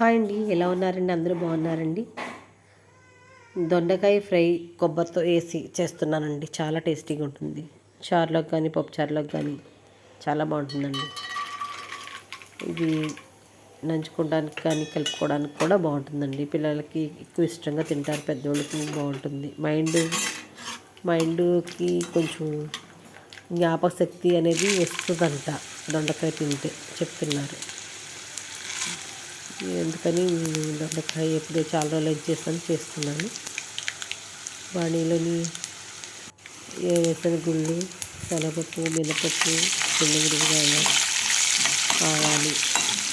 Hi అండి ఎలా ఉన్నారండి? అందరూ బాగున్నారండి? దొండకాయ ఫ్రై కొబ్బరితో వేసి చేస్తున్నానండి. చాలా టేస్టీగా ఉంటుంది. చారులోకి కానీ పప్పు చారులోకి కానీ చాలా బాగుంటుందండి. ఇది నంచుకోవడానికి కానీ కలుపుకోవడానికి కూడా బాగుంటుందండి. పిల్లలకి ఎక్కువ ఇష్టంగా తింటారు పెద్దోళ్ళకి బాగుంటుంది. మైండ్ మైండ్కి కొంచెం జ్ఞాపక శక్తి అనేది వస్తుందంట. దొండకాయ తింటే చెప్తున్నారు. ఎందుకని దొండకాయ ఎప్పుడో చాలా రోజులు చేస్తాను చేస్తున్నాను. వాణిలోని వేసిన గుళ్ళు శనగపప్పు మినపప్పు చిన్నగిరిగాయ ఆవాలు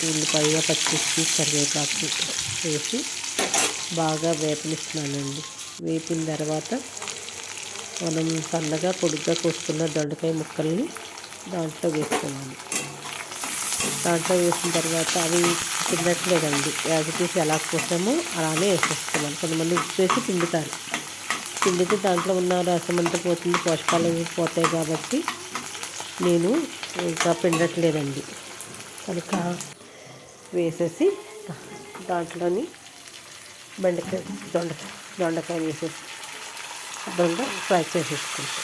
ఉల్లిపాయ పచ్చిమిర్చి కరివేపాకు వేసి బాగా వేపనిస్తున్నానండి. వేపిన తర్వాత మనం సన్నగా పొడుగ్గా కోసుకున్న దొండకాయ ముక్కల్ని దాంట్లో వేసుకోవాలి. దాంట్లో వేసిన తర్వాత అవి తినట్లేదండి యాజ్ తీసి ఎలా కోసామో అలానే వేసేస్తున్నాం. కొంతమంది ఉప్పు వేసి పిండుతారు. పిండితే దాంట్లో ఉన్న రసం అంతా పోతుంది పోషకాలు పోతాయి కాబట్టి నేను ఇంకా పిండట్లేదండి. కనుక వేసేసి దాంట్లోని బెండకాయ దొండకాయ దొండకాయ వేసేసి దొండ ఫ్రై చేసేసుకుంటాం.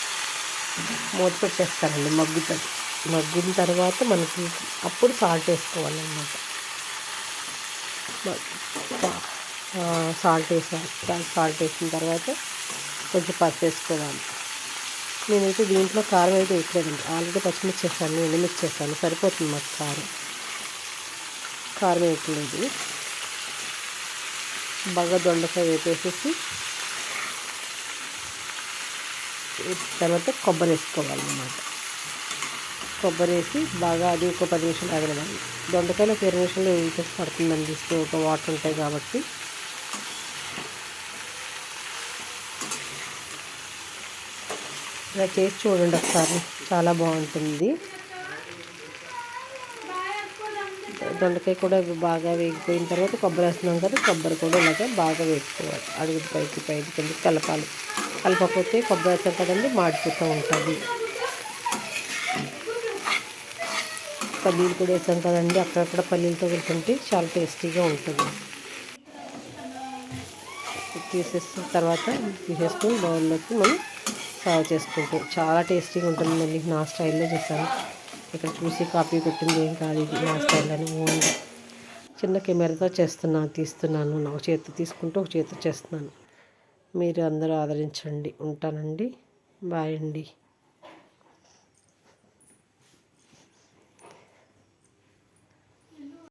మూత పెట్టేస్తానండి మగ్గుతుంది. మగ్గిన తర్వాత మనకి అప్పుడు సాల్ట్ వేసుకోవాలన్నమాట. సాల్ట్ వేసాను సాల్ట్ వేసిన తర్వాత కొంచెం పసుపు వేసుకోవాలి. నేనైతే దీంట్లో కారం అయితే వేయట్లేదండి. ఆల్రెడీ పచ్చిమిర్చి వేసాను ఎండుమిర్చి వేసాను. సరిపోతుంది మాకు కారం. కారం వేయట్లేదు. బాగా దొండకాయ వేపేసేసి తర్వాత కొబ్బరి వేసుకోవాలన్నమాట. కొబ్బరి వేసి బాగా అది ఒక పది నిమిషాలు ఆగనివ్వాలి దొండకాయలు ఒక ఇరవై నిమిషాలు వేయించేసి పడుతుందండి. ఒక వాటర్ ఉంటాయి కాబట్టి. ఇలా చేసి చూడండి ఒకసారి. చాలా బాగుంటుంది. దొండకాయ కూడా బాగా వేగిపోయిన తర్వాత కొబ్బరి వేస్తున్నాం కదా కొబ్బరి కూడా ఇలాగ బాగా వేసుకోవాలి. అడుగు పైకి పైకి కలపాలి. కలపకపోతే కొబ్బరి వేస్తాం కదండి మాడిపోతూ ఉంటుంది. పల్లీలు కూడా వేసాం కదండి. అక్కడక్కడ పల్లీలతో వెళ్తుంటే చాలా టేస్టీగా ఉంటుంది. తీసేసిన తర్వాత తీసేసుకొని బౌల్లోకి మనం సర్వ్ చేసుకుంటాం. చాలా టేస్టీగా ఉంటుంది మళ్ళీ నా స్టైల్లో చేశాను ఇక్కడ చూసి కాపీ కొట్టింది ఏం కాదు ఇది నా స్టైల్లోనే ఓన్గా చిన్న కెమెరాతో చేస్తున్నాను తీస్తున్నాను. నా చేతి తీసుకుంటూ ఒక చేతి చేస్తున్నాను. మీరు అందరూ ఆదరించండి. ఉంటానండి. బాయ్ అండి.